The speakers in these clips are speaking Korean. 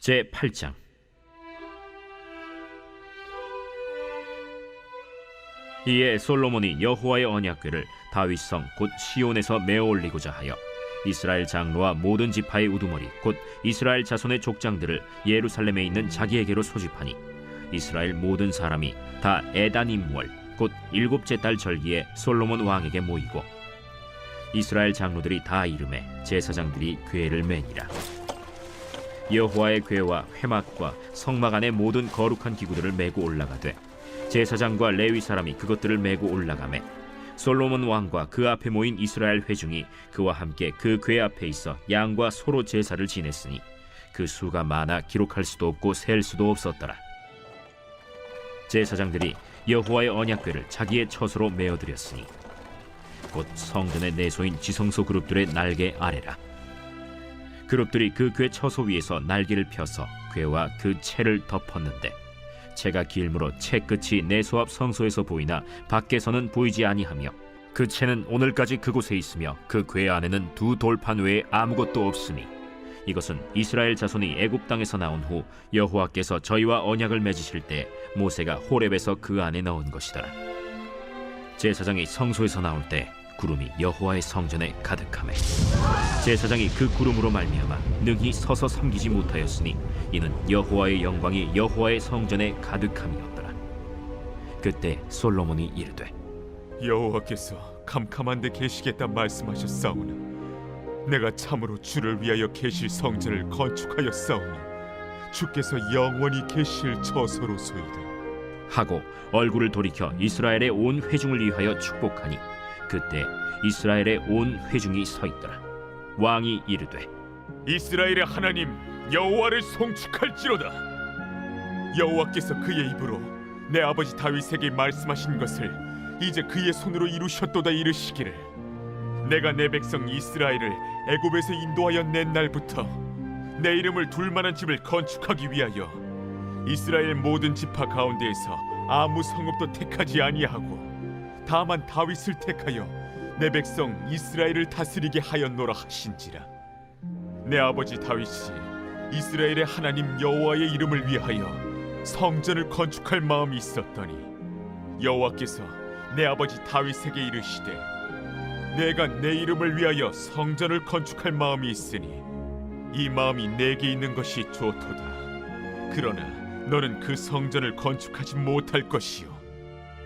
제 8장. 이에 솔로몬이 여호와의 언약궤를 다윗성 곧 시온에서 메어 올리고자 하여 이스라엘 장로와 모든 지파의 우두머리 곧 이스라엘 자손의 족장들을 예루살렘에 있는 자기에게로 소집하니 이스라엘 모든 사람이 다 에다님월 곧 일곱째 달 절기에 솔로몬 왕에게 모이고 이스라엘 장로들이 다 이름에 제사장들이 궤를 매니라 여호와의 궤와 회막과 성막 안의 모든 거룩한 기구들을 메고 올라가되 제사장과 레위 사람이 그것들을 메고 올라가매 솔로몬 왕과 그 앞에 모인 이스라엘 회중이 그와 함께 그 궤 앞에 있어 양과 소로 제사를 지냈으니 그 수가 많아 기록할 수도 없고 셀 수도 없었더라. 제사장들이 여호와의 언약궤를 자기의 처소로 메어드렸으니 곧 성전의 내소인 지성소 그룹들의 날개 아래라 그룹들이 그궤 처소 위에서 날개를 펴서 궤와 그 채를 덮었는데 채가 길므로 채 끝이 내소 앞 성소에서 보이나 밖에서는 보이지 아니하며 그 채는 오늘까지 그곳에 있으며 그궤 안에는 두 돌판 외에 아무것도 없으니 이것은 이스라엘 자손이 애굽 땅에서 나온 후 여호와께서 저희와 언약을 맺으실 때 모세가 호렙에서 그 안에 넣은 것이더라. 제사장이 성소에서 나올 때 구름이 여호와의 성전에 가득하매 제사장이 그 구름으로 말미암아 능히 서서 섬기지 못하였으니 이는 여호와의 영광이 여호와의 성전에 가득함이었더라. 그때 솔로몬이 이르되 여호와께서 캄캄한데 계시겠다 말씀하셨사오나 내가 참으로 주를 위하여 계실 성전을 건축하였사오니 주께서 영원히 계실 처소로소이다 하고 얼굴을 돌이켜 이스라엘의 온 회중을 위하여 축복하니 그때 이스라엘의 온 회중이 서 있더라. 왕이 이르되 이스라엘의 하나님 여호와를 송축할지로다. 여호와께서 그의 입으로 내 아버지 다윗에게 말씀하신 것을 이제 그의 손으로 이루셨도다 이르시기를. 내가 내 백성 이스라엘을 애굽에서 인도하여 낸 날부터 내 이름을 둘 만한 집을 건축하기 위하여 이스라엘 모든 지파 가운데에서 아무 성읍도 택하지 아니하고 다만 다윗을 택하여 내 백성 이스라엘을 다스리게 하였노라 하신지라. 내 아버지 다윗이 이스라엘의 하나님 여호와의 이름을 위하여 성전을 건축할 마음이 있었더니 여호와께서 내 아버지 다윗에게 이르시되 내가 내 이름을 위하여 성전을 건축할 마음이 있으니 이 마음이 내게 있는 것이 좋도다. 그러나 너는 그 성전을 건축하지 못할 것이요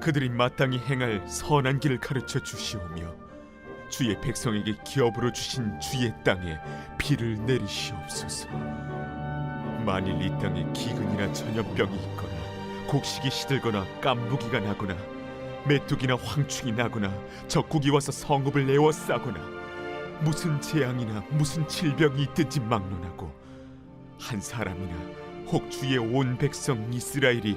그들이 마땅히 행할 선한 길을 가르쳐 주시오며 주의 백성에게 기업으로 주신 주의 땅에 비를 내리시옵소서. 만일 이 땅에 기근이나 전염병이 있거나 곡식이 시들거나 깐부기가 나거나 메뚜기나 황충이 나거나 적국이 와서 성읍을 에워싸거나 무슨 재앙이나 무슨 질병이 있든지 막론하고 한 사람이나 혹 주의 온 백성 이스라엘이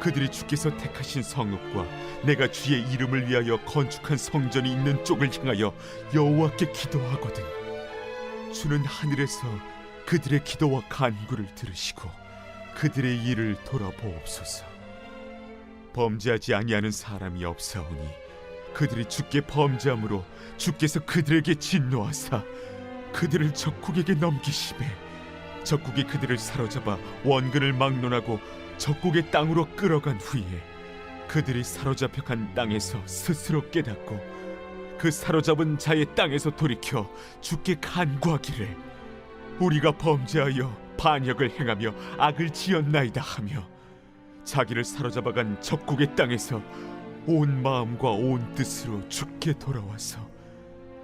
그들이 주께서 택하신 성읍과 내가 주의 이름을 위하여 건축한 성전이 있는 쪽을 향하여 여호와께 기도하거든. 주는 하늘에서 그들의 기도와 간구를 들으시고 그들의 일을 돌아보옵소서. 범죄하지 아니하는 사람이 없사오니 그들이 주께 범죄함으로 주께서 그들에게 진노하사 그들을 적국에게 넘기시매 적국이 그들을 사로잡아 원근을 막론하고 적국의 땅으로 끌어간 후에 그들이 사로잡혀 간 땅에서 스스로 깨닫고 그 사로잡은 자의 땅에서 돌이켜 주께 간구하기를 우리가 범죄하여 반역을 행하며 악을 지었나이다 하며 자기를 사로잡아간 적국의 땅에서 온 마음과 온 뜻으로 주께 돌아와서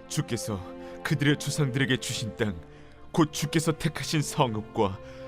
주께서 그들의 조상들에게 주신 땅 곧 주께서 택하신 성읍과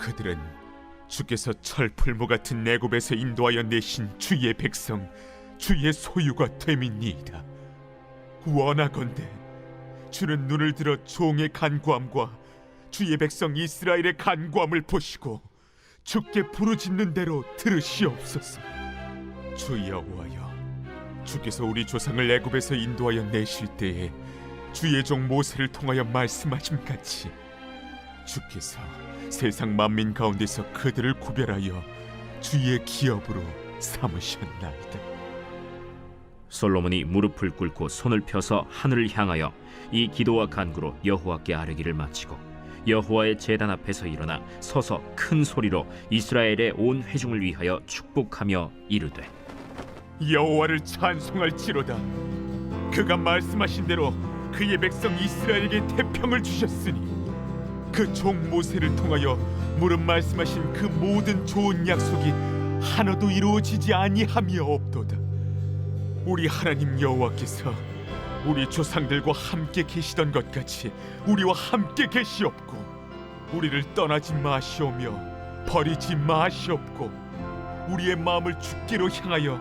그들은 주께서 철풀무 같은 내굽에서 인도하여 내신 주의 백성 주의 소유가 됨이니이다. 원하건대 주는 눈을 들어 종의 간구함과 주의 백성 이스라엘의 간구함을 보시고 주께 부르짖는 대로 들으시옵소서. 주 여호와여 주께서 우리 조상을 애굽에서 인도하여 내실 때에 주의 종 모세를 통하여 말씀하신 같이 주께서 세상 만민 가운데서 그들을 구별하여 주의 기업으로 삼으셨나이다. 솔로몬이 무릎을 꿇고 손을 펴서 하늘을 향하여 이 기도와 간구로 여호와께 아뢰기를 마치고 여호와의 제단 앞에서 일어나 서서 큰 소리로 이스라엘의 온 회중을 위하여 축복하며 이르되 여호와를 찬송할지로다. 그가 말씀하신 대로 그의 백성 이스라엘에게 태평을 주셨으니 그 종 모세를 통하여 무릇 말씀하신 그 모든 좋은 약속이 하나도 이루어지지 아니함이 없도다. 우리 하나님 여호와께서 우리 조상들과 함께 계시던 것 같이 우리와 함께 계시옵고 우리를 떠나지 마시오며 버리지 마시옵고 우리의 마음을 주께로 향하여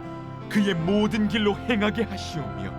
그의 모든 길로 행하게 하시오며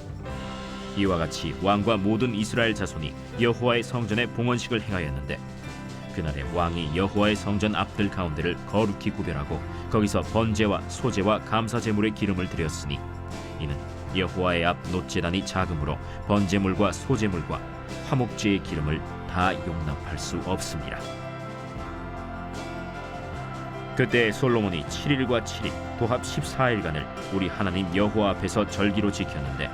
이와 같이 왕과 모든 이스라엘 자손이 여호와의 성전에 봉헌식을 행하였는데 그날에 왕이 여호와의 성전 앞들 가운데를 거룩히 구별하고 거기서 번제와 소제와 감사 제물의 기름을 드렸으니 이는 여호와의 앞 노제단이 작음으로 번제물과 소제물과 화목제의 기름을 다 용납할 수 없습니다. 그때 솔로몬이 7일과 7일 도합 14일간을 우리 하나님 여호와 앞에서 절기로 지켰는데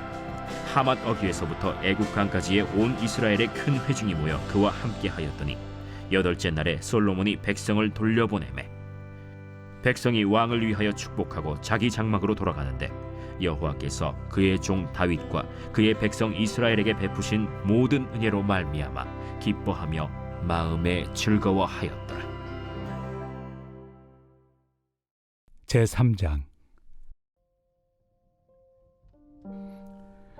하맛 어귀에서부터 애굽 강까지의 온 이스라엘의 큰 회중이 모여 그와 함께 하였더니 여덟째 날에 솔로몬이 백성을 돌려보내매 백성이 왕을 위하여 축복하고 자기 장막으로 돌아가는데 여호와께서 그의 종 다윗과 그의 백성 이스라엘에게 베푸신 모든 은혜로 말미암아 기뻐하며 마음에 즐거워하였더라. 제3장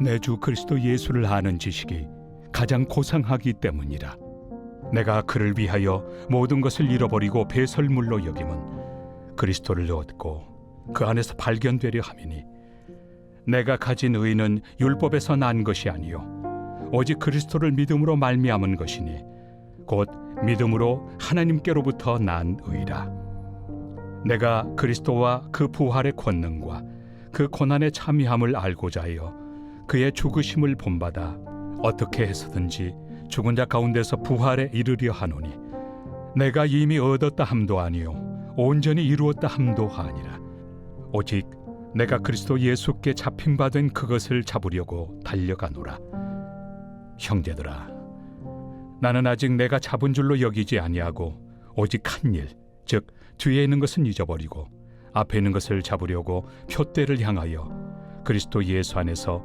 내 주 그리스도 예수를 아는 지식이 가장 고상하기 때문이라. 내가 그를 위하여 모든 것을 잃어버리고 배설물로 여김은 그리스도를 얻고 그 안에서 발견되려 함이니 내가 가진 의는 율법에서 난 것이 아니요 오직 그리스도를 믿음으로 말미암은 것이니 곧 믿음으로 하나님께로부터 난 의라. 내가 그리스도와 그 부활의 권능과 그 고난의 참여함을 알고자 하여 그의 죽으심을 본받아 어떻게 해서든지 죽은 자 가운데서 부활에 이르려 하노니 내가 이미 얻었다 함도 아니요 온전히 이루었다 함도 아니라 오직 내가 그리스도 예수께 잡힌 바 된 그것을 잡으려고 달려가노라. 형제들아, 나는 아직 내가 잡은 줄로 여기지 아니하고 오직 한 일, 즉 뒤에 있는 것은 잊어버리고 앞에 있는 것을 잡으려고 표대를 향하여 그리스도 예수 안에서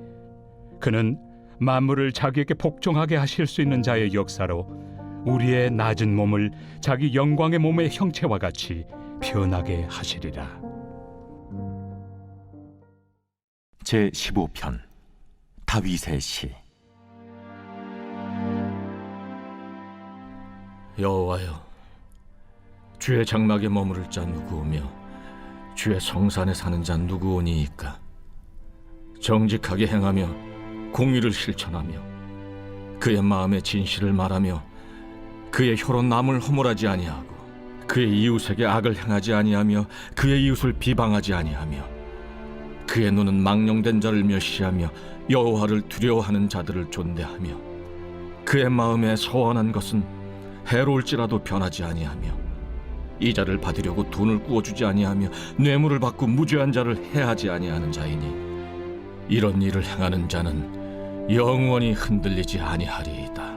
그는 만물을 자기에게 복종하게 하실 수 있는 자의 역사로 우리의 낮은 몸을 자기 영광의 몸의 형체와 같이 변하게 하시리라. 제 15편 다윗의 시 여호와여 주의 장막에 머무를 자 누구오며 주의 성산에 사는 자 누구오니이까 정직하게 행하며 공의를 실천하며 그의 마음의 진실을 말하며 그의 혀로 남을 허물하지 아니하고 그의 이웃에게 악을 행하지 아니하며 그의 이웃을 비방하지 아니하며 그의 눈은 망령된 자를 멸시하며 여호와를 두려워하는 자들을 존대하며 그의 마음에 서원한 것은 해로울지라도 변하지 아니하며 이자를 받으려고 돈을 구워주지 아니하며 뇌물을 받고 무죄한 자를 해하지 아니하는 자이니 이런 일을 행하는 자는 영원히 흔들리지 아니하리이다.